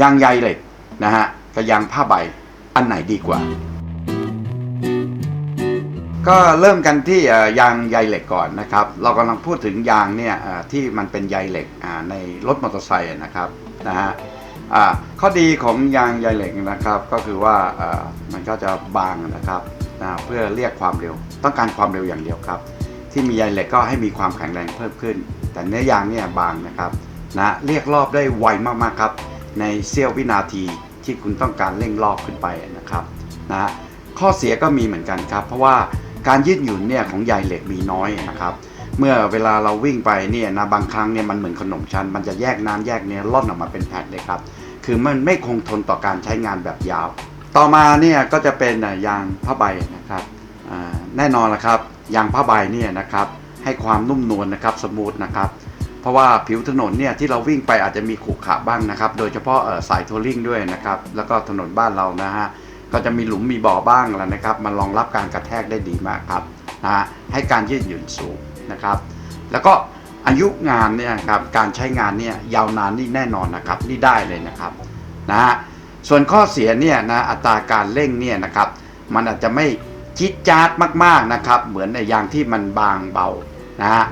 ยางใยเหล็กนะฮะกับยางผ้าใบอันไหนดีกว่า ก็เริ่มกันที่ยางใยเหล็กก่อนนะครับ เรากำลังพูดถึงยางเนี่ยที่มันเป็นใยเหล็กในรถมอเตอร์ไซค์นะครับนะฮะข้อดีของยางใยเหล็กนะครับ ก็คือว่ามันก็จะบางนะครับเพื่อเรียกความเร็ว ต้องการความเร็วอย่างเดียวครับ ที่มีใยเหล็กก็ให้มีความแข็งแรงเพิ่มขึ้น แต่เนื้อยางเนี่ยบางนะครับ นะเรียกรอบได้ไวมากๆครับ ในเสี้ยววินาทีที่คุณต้องการเร่งรอบขึ้นไปนะครับนะข้อเสียก็มีเหมือนกันครับ เพราะว่าการยืดหยุ่นเนี่ยของใยเหล็กมีน้อยนะครับ เมื่อเวลาเราวิ่งไปเนี่ยนะบางครั้งเนี่ยมันเหมือนขนมชั้น มันจะแยกน้ำแยกเนื้อล่อนออกมาเป็นแผ่นเลยครับ คือมันไม่คงทนต่อการใช้งานแบบยาว ต่อมาเนี่ยก็จะเป็นยางผ้าใบนะครับแน่นอนละครับยางผ้าใบเนี่ยนะครับให้ความนุ่มนวลนะครับสมูทนะครับ เพราะว่าผิวถนนเนี่ยที่เราวิ่งไปอาจจะมีขรุขระบ้างนะครับ โดยเฉพาะสายทัวริงด้วยนะครับ แล้วก็ถนนบ้านเรานะฮะ ก็จะมีหลุมมีบ่อบ้างแล้วนะครับ มันรองรับการกระแทกได้ดีมากครับนะฮะให้การยืดหยุ่นสูงนะครับ แล้วก็อายุงานเนี่ยครับการใช้งานเนี่ยยาวนานนี่แน่นอนนะครับนี่ได้เลยนะครับนะฮะส่วนข้อเสียเนี่ยนะอัตราการเร่งเนี่ยนะครับ มันอาจจะไม่จิดจาดมากๆนะครับ เหมือนในยางที่มันบางเบานะฮะ